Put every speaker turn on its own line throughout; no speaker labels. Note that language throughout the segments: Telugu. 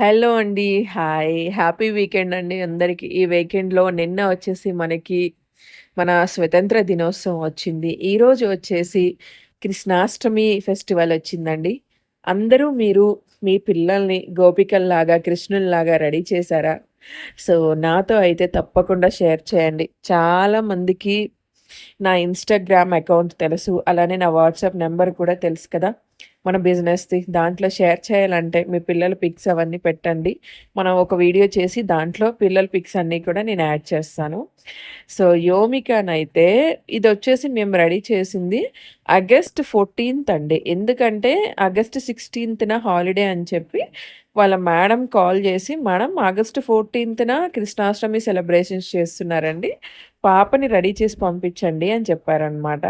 హలో అండి హాయ్ హ్యాపీ వీకెండ్ అండి అందరికీ ఈ వీకెండ్లో నిన్న వచ్చేసి మనకి మన స్వతంత్ర దినోత్సవం వచ్చింది ఈరోజు వచ్చేసి కృష్ణాష్టమి ఫెస్టివల్ వచ్చిందండి అందరూ మీరు మీ పిల్లల్ని గోపికల్లాగా కృష్ణుల్లాగా రెడీ చేశారా సో నాతో అయితే తప్పకుండా షేర్ చేయండి చాలా మందికి నా ఇన్స్టాగ్రామ్ అకౌంట్ తెలుసు అలానే నా వాట్సాప్ నెంబర్ కూడా తెలుసు కదా మన బిజినెస్ది దాంట్లో షేర్ చేయాలంటే మీ పిల్లల పిక్స్ అవన్నీ పెట్టండి మనం ఒక వీడియో చేసి దాంట్లో పిల్లల పిక్స్ అన్నీ కూడా నేను యాడ్ చేస్తాను సో అయితే ఇది వచ్చేసి మేము రెడీ చేసింది ఆగస్ట్ ఫోర్టీన్త్ అండి ఎందుకంటే ఆగస్ట్ సిక్స్టీన్త్న హాలిడే అని చెప్పి వాళ్ళ మేడం కాల్ చేసి మేడం ఆగస్ట్ ఫోర్టీన్త్న కృష్ణాష్టమి సెలబ్రేషన్స్ చేస్తున్నారండి పాపని రెడీ చేసి పంపించండి అని చెప్పారనమాట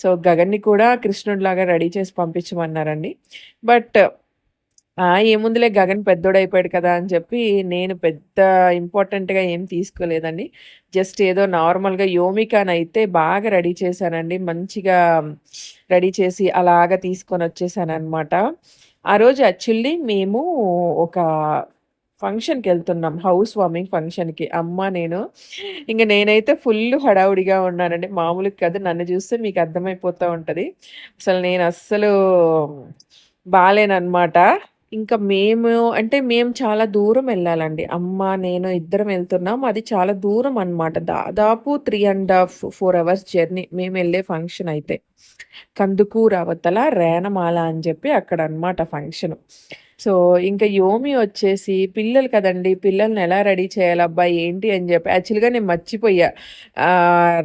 సో గగన్ని కూడా కృష్ణుడిలాగా రెడీ చేసి పంపించమన్నారు అనుకున్నారండి బట్ ఏముందిలే గగన్ పెద్దోడైపోయాడు కదా అని చెప్పి నేను పెద్ద ఇంపార్టెంట్గా ఏం తీసుకోలేదండి జస్ట్ ఏదో నార్మల్గా యోమికాన్ అయితే బాగా రెడీ చేశానండి మంచిగా రెడీ చేసి అలాగ తీసుకొని వచ్చేసాను అనమాట ఆ రోజు యాక్చువల్లీ మేము ఒక ఫంక్షన్కి వెళ్తున్నాం హౌస్ వార్మింగ్ ఫంక్షన్కి అమ్మ నేను ఇంకా నేనైతే ఫుల్ హడావుడిగా ఉన్నానండి మామూలు కాదు నన్ను చూస్తే మీకు అర్థమైపోతూ ఉంటుంది అసలు నేను అస్సలు బాగాలేనమాట ఇంకా మేము అంటే మేము చాలా దూరం వెళ్ళాలండి అమ్మ నేను ఇద్దరం వెళ్తున్నాం అది చాలా దూరం అనమాట దాదాపు three and half four hours journey మేము వెళ్ళే ఫంక్షన్ అయితే కందుకూరు అవతల రేణమాల అని చెప్పి అక్కడ అనమాట ఫంక్షన్ సో ఇంకా యోమి వచ్చేసి పిల్లలు కదండి పిల్లల్ని ఎలా రెడీ చేయాలబ్బా ఏంటి అని చెప్పి యాక్చువల్గా నేను మర్చిపోయా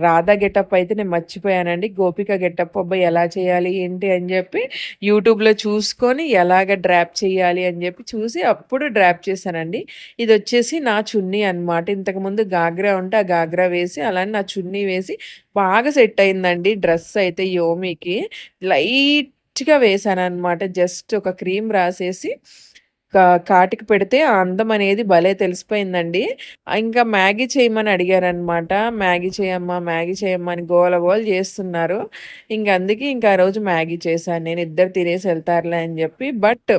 రాధా గెటప్ అయితే నేను మర్చిపోయానండి గోపిక గెటప్ అబ్బా ఎలా చేయాలి ఏంటి అని చెప్పి యూట్యూబ్లో చూసుకొని ఎలాగ డ్రాప్ చేయాలి అని చెప్పి చూసి అప్పుడు డ్రాప్ చేశానండి ఇది వచ్చేసి నా చున్నీ అనమాట ఇంతకుముందు గాగ్రా ఉంటే ఆ గాగ్రా వేసి అలానే నా చున్నీ వేసి బాగా సెట్ అయిందండి డ్రెస్ అయితే యోమికి లైట్ గట్టిగా వేసాను అనమాట జస్ట్ ఒక క్రీమ్ రాసేసి కాటికి పెడితే అందం అనేది భలే తెలిసిపోయిందండి ఇంకా మ్యాగీ చేయమని అడిగారనమాట మ్యాగీ చేయమ్మా మ్యాగీ చేయమ్మా అని గోల గోల చేస్తున్నారు ఇంక అందుకే ఇంకా ఆ రోజు మ్యాగీ చేశాను నేను ఇద్దరు తినేసి వెళ్తారులే అని చెప్పి బట్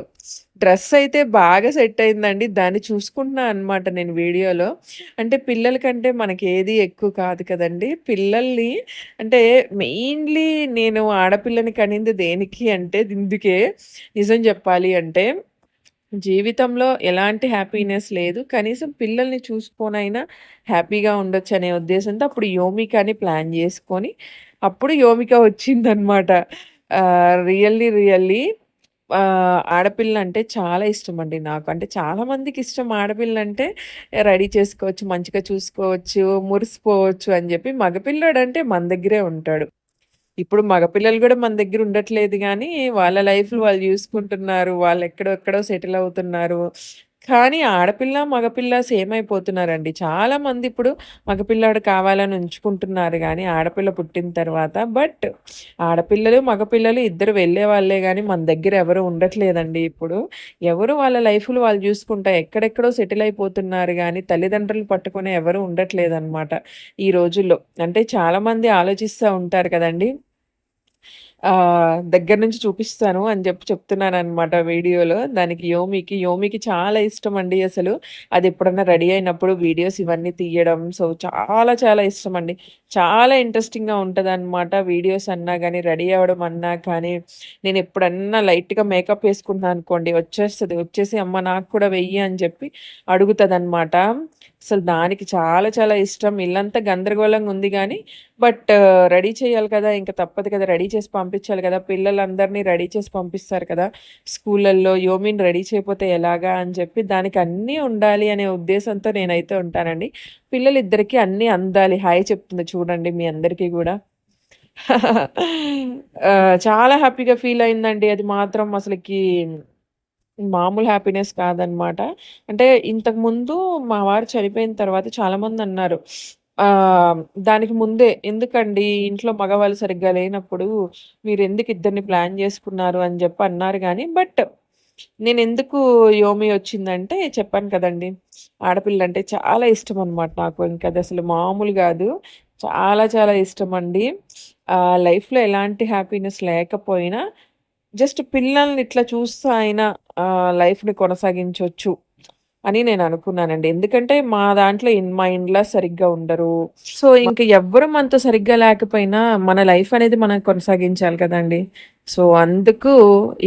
డ్రెస్ అయితే బాగా సెట్ అయిందండి దాన్ని చూసుకుంటున్నాను అనమాట నేను వీడియోలో అంటే పిల్లల కంటే మనకి ఏది ఎక్కువ కాదు కదండి పిల్లల్ని అంటే మెయిన్లీ నేను ఆడపిల్లని కనింది దేనికి అంటే ఇందుకే నిజం చెప్పాలి అంటే జీవితంలో ఎలాంటి హ్యాపీనెస్ లేదు కనీసం పిల్లల్ని చూసుకోనైనా హ్యాపీగా ఉండొచ్చు అనే ఉద్దేశంతో అప్పుడు యోమికాని ప్లాన్ చేసుకొని అప్పుడు యోమిక వచ్చిందనమాట రియల్లీ రియల్లీ ఆడపిల్ల అంటే చాలా ఇష్టం అండి నాకు అంటే చాలామందికి ఇష్టం ఆడపిల్ల అంటే రెడీ చేసుకోవచ్చు మంచిగా చూసుకోవచ్చు మురిసిపోవచ్చు అని చెప్పి మగపిల్లాడు అంటే మన దగ్గరే ఉంటాడు ఇప్పుడు మగపిల్లలు కూడా మన దగ్గర ఉండట్లేదు కానీ వాళ్ళ లైఫ్లు వాళ్ళు చూసుకుంటున్నారు వాళ్ళు ఎక్కడో ఎక్కడో సెటిల్ అవుతున్నారు కానీ ఆడపిల్ల మగపిల్ల సేమ్ అయిపోతున్నారండి చాలామంది ఇప్పుడు మగపిల్లాడు కావాలని ఉంచుకుంటున్నారు కానీ ఆడపిల్ల పుట్టిన తర్వాత బట్ ఆడపిల్లలు మగపిల్లలు ఇద్దరు వెళ్ళే వాళ్ళే కానీ మన దగ్గర ఎవరు ఉండట్లేదండి ఇప్పుడు ఎవరు వాళ్ళ లైఫ్లు వాళ్ళు చూసుకుంటా ఎక్కడెక్కడో సెటిల్ అయిపోతున్నారు కానీ తల్లిదండ్రులు పట్టుకునే ఎవరు ఉండట్లేదన్నమాట ఈ రోజుల్లో అంటే చాలామంది ఆలోచిస్తూ ఉంటారు కదండి దగ్గర నుంచి చూపిస్తాను అని చెప్పి చెప్తున్నాను అనమాట వీడియోలో. దానికి యోమికి, యోమికి చాలా ఇష్టం అండి అసలు. అది ఎప్పుడన్నా రెడీ అయినప్పుడు వీడియోస్ ఇవన్నీ తీయడం. సో, చాలా చాలా ఇష్టం అండి చాలా ఇంట్రెస్టింగ్‌గా అనమాట వీడియోస్ అన్నా కానీ రెడీ అవ్వడం అన్నా కానీ, నేను ఎప్పుడన్నా లైట్‌గా మేకప్ యేసుకున్నా అనుకోండి వచ్చేస్తుంది వచ్చేసి "అమ్మ నాకు కూడా వెయ్యి" అని చెప్పి అడుగుతుంది అసలు దానికి చాలా చాలా ఇష్టం. ఇల్లంతా ఉంది కానీ బట్ రెడీ చేయాలి కదా ఇంకా తప్పదు కదా రెడీ చేసి పంపించాలి కదా పిల్లలందరినీ రెడీ చేసి పంపిస్తారు కదా స్కూళ్ళల్లో యోమిన్ రెడీ చేయకపోతే ఎలాగా అని చెప్పి దానికి అన్నీ ఉండాలి అనే ఉద్దేశంతో నేనైతే ఉంటానండి పిల్లలిద్దరికీ అన్నీ అందాలి హాయ్ చెప్తుంది చూడండి మీ అందరికీ కూడా చాలా హ్యాపీగా ఫీల్ అయిందండి అది మాత్రం అసలుకి మామూలు హ్యాపీనెస్ కాదనమాట అంటే ఇంతకుముందు మా వారు చనిపోయిన తర్వాత చాలామంది అన్నారు ఆ! దానికి ముందే ఎందుకండి ఇంట్లో మగవాళ్ళు సరిగ్గా లేనప్పుడు మీరెందుకు ఇద్దరిని ప్లాన్ చేసుకున్నారు అని చెప్పి అన్నారు కానీ బట్ నేను ఎందుకు యోమి వచ్చిందంటే చెప్పాను కదండీ! అంటే చాలా ఇష్టం అనమాట నాకు. ఇంకా అది అసలు మామూలు కాదు చాలా చాలా ఇష్టం అండి లైఫ్‌లో ఎలాంటి హ్యాపీనెస్ లేకపోయినా జస్ట్ పిల్లల్ని ఇట్లా చూస్తూ అయినా లైఫ్‌ని కొనసాగించవచ్చు అని నేను అనుకున్నానండి ఎందుకంటే మా దాంట్లో ఇన్ మా ఇంట్లో సరిగ్గా ఉండరు సో ఇంక ఎవ్వరు మనతో సరిగ్గా లేకపోయినా మన లైఫ్ అనేది మనం కొనసాగించాలి కదండి సో అందుకు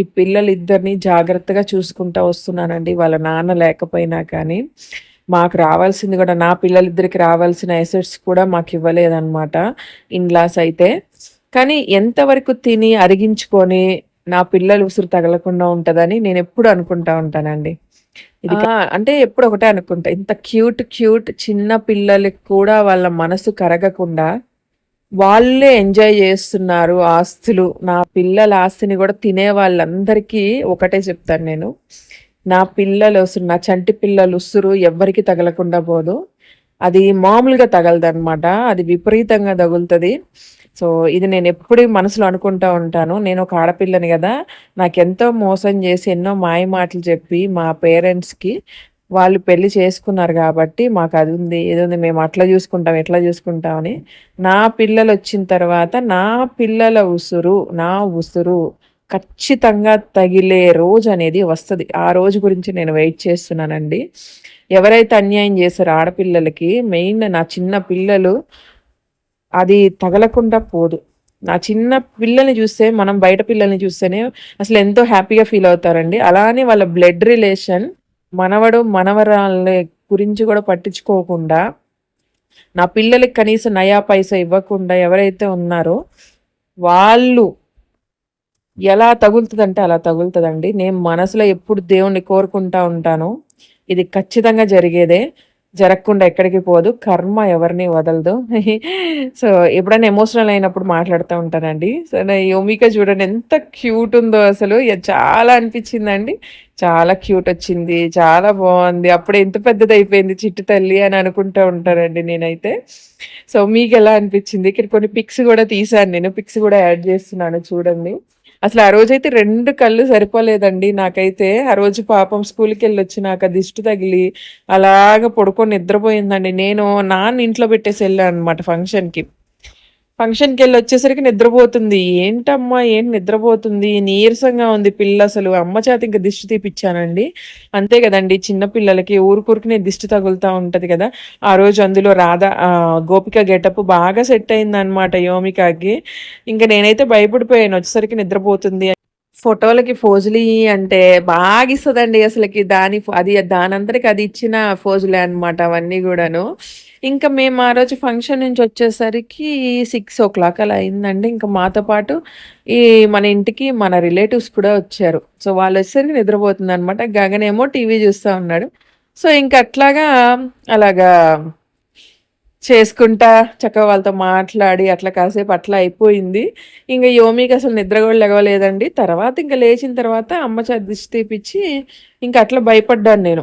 ఈ పిల్లలు ఇద్దరిని జాగ్రత్తగా చూసుకుంటా వస్తున్నానండి వాళ్ళ నాన్న లేకపోయినా కానీ మాకు రావాల్సింది కూడా నా పిల్లలిద్దరికి రావాల్సిన ఎసెట్స్ కూడా మాకు ఇవ్వలేదన్నమాట ఇన్లాస్ అయితే కానీ ఎంతవరకు తిని అరిగించుకొని నా పిల్లలు ఉసురు తగలకుండా ఉంటుందని నేను ఎప్పుడు అనుకుంటా ఉంటానండి అంటే ఎప్పుడు ఒకటే అనుకుంటా ఇంత క్యూట్ క్యూట్ చిన్న పిల్లలకి కూడా వాళ్ళ మనసు కరగకుండా వాళ్ళే ఎంజాయ్ చేస్తున్నారు ఆస్తులు నా పిల్లల ఆస్తిని కూడా తినే వాళ్ళందరికీ ఒకటే చెప్తాను నేను నా పిల్లలు నా చంటి పిల్లలు ఉసురు ఎవ్వరికి తగలకుండా పోదు అది మామూలుగా తగలదనమాట అది విపరీతంగా తగులుతుంది సో ఇది నేను ఎప్పుడు మనసులో అనుకుంటూ ఉంటాను నేను ఒక ఆడపిల్లని కదా నాకెంతో మోసం చేసి ఎన్నో మాయ మాటలు చెప్పి మా పేరెంట్స్కి వాళ్ళు పెళ్లి చేసుకున్నారు కాబట్టి మాకు అది ఉంది ఏదో ఉంది మేము అట్లా చూసుకుంటాం ఎట్లా చూసుకుంటామని నా పిల్లలు వచ్చిన తర్వాత నా పిల్లల ఉసురు నా ఉసురు ఖచ్చితంగా తగిలే రోజు అనేది వస్తుంది ఆ రోజు గురించి నేను వెయిట్ చేస్తున్నానండి ఎవరైతే అన్యాయం చేశారో ఆడపిల్లలకి మెయిన్ నా చిన్న పిల్లలు అది తగలకుండా పోదు నా చిన్న పిల్లల్ని చూస్తే మనం బయట పిల్లల్ని చూస్తేనే అసలు ఎంతో హ్యాపీగా ఫీల్ అవుతారండి అలానే వాళ్ళ బ్లడ్ రిలేషన్ మనవడు మనవరాళ్ళ గురించి కూడా పట్టించుకోకుండా నా పిల్లలకి కనీసం నయా పైసా ఇవ్వకుండా ఎవరైతే ఉన్నారో వాళ్ళు ఎలా తగులుతుందంటే అలా తగులుతుందండి నేను మనసులో ఎప్పుడు దేవుణ్ణి కోరుకుంటా ఉంటాను ఇది ఖచ్చితంగా జరిగేదే జరగకుండా ఎక్కడికి పోదు కర్మ ఎవరిని వదలదు సో ఎప్పుడైనా ఎమోషనల్ అయినప్పుడు మాట్లాడుతూ ఉంటానండి సో నా యోమిక చూడండి ఎంత క్యూట్ ఉందో అసలు చాలా అనిపించిందండి చాలా క్యూట్ వచ్చింది చాలా బాగుంది అప్పుడు ఎంత పెద్దది అయిపోయింది చిట్టు తల్లి అని అనుకుంటూ ఉంటానండి నేనైతే సో మీకు ఎలా అనిపించింది ఇక్కడ కొన్ని పిక్స్ కూడా తీసాను నేను పిక్స్ కూడా యాడ్ చేస్తున్నాను చూడండి అసలు ఆ రోజైతే రెండు కళ్ళు సరిపోలేదండి నాకైతే ఆ రోజు పాపం స్కూల్కి వెళ్ళి నాకు దిష్టి తగిలి అలాగ పడుకొని నిద్రపోయిందండి నేను నాన్న ఇంట్లో పెట్టేసి వెళ్ళాను అనమాట ఫంక్షన్కి ఫంక్షన్కి వెళ్ళి వచ్చేసరికి నిద్రపోతుంది ఏంటమ్మా ఏం నిద్రపోతుంది నీరసంగా ఉంది పిల్ల అసలు అమ్మ చేత ఇంకా దిష్టి తీపిచ్చానండి అంతే కదండి చిన్న పిల్లలకి ఊరుకూరుకునే దిష్టి తగులుతా ఉంటుంది కదా ఆ రోజు అందులో రాధ గోపిక గెటప్ బాగా సెట్ అయింది అనమాట యోమికాకి ఇంకా నేనైతే భయపడిపోయాను వచ్చేసరికి నిద్రపోతుంది ఫోటోలకి ఫోజులు అంటే బాగా ఇస్తుందండి అసలుకి దాని అది దానంతరికి అది ఇచ్చిన ఫోజులే అనమాట అవన్నీ కూడాను ఇంకా మేము ఆ రోజు ఫంక్షన్ నుంచి వచ్చేసరికి సిక్స్ ఓ క్లాక్ అలా అయిందండి ఇంకా మాతో పాటు ఈ మన ఇంటికి మన రిలేటివ్స్ కూడా వచ్చారు సో వాళ్ళు వచ్చేసరికి నిద్రపోతుంది అనమాట గగనేమో టీవీ చూస్తూ ఉన్నాడు సో ఇంక అట్లాగా అలాగా చేసుకుంటా చక్కగా వాళ్ళతో మాట్లాడి అట్లా కాసేపు అట్లా అయిపోయింది ఇంకా యోమికి అసలు నిద్ర కూడా లేవలేదండి తర్వాత ఇంకా లేచిన తర్వాత అమ్మ చదివిచ్చి తీపిచ్చి ఇంకా అట్లా భయపడ్డాను నేను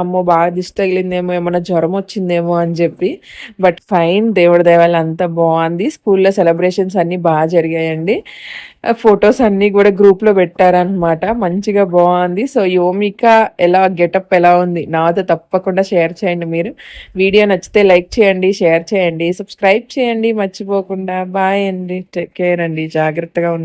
అమ్మో బాగా దిష్టి తగిలిందేమో ఏమైనా జ్వరం వచ్చిందేమో అని చెప్పి బట్ ఫైన్ దేవుడి దేవాలి అంతా బాగుంది స్కూల్లో సెలబ్రేషన్స్ అన్నీ బాగా జరిగాయండి ఫొటోస్ అన్నీ కూడా గ్రూప్లో పెట్టారనమాట మంచిగా బాగుంది సో యోమిక ఎలా గెటప్ ఎలా ఉంది నాతో తప్పకుండా షేర్ చేయండి మీరు వీడియో నచ్చితే లైక్ చేయండి షేర్ చేయండి సబ్స్క్రైబ్ చేయండి మర్చిపోకుండా బాయ్ అండి టేక్ కేర్ అండి జాగ్రత్తగా ఉండండి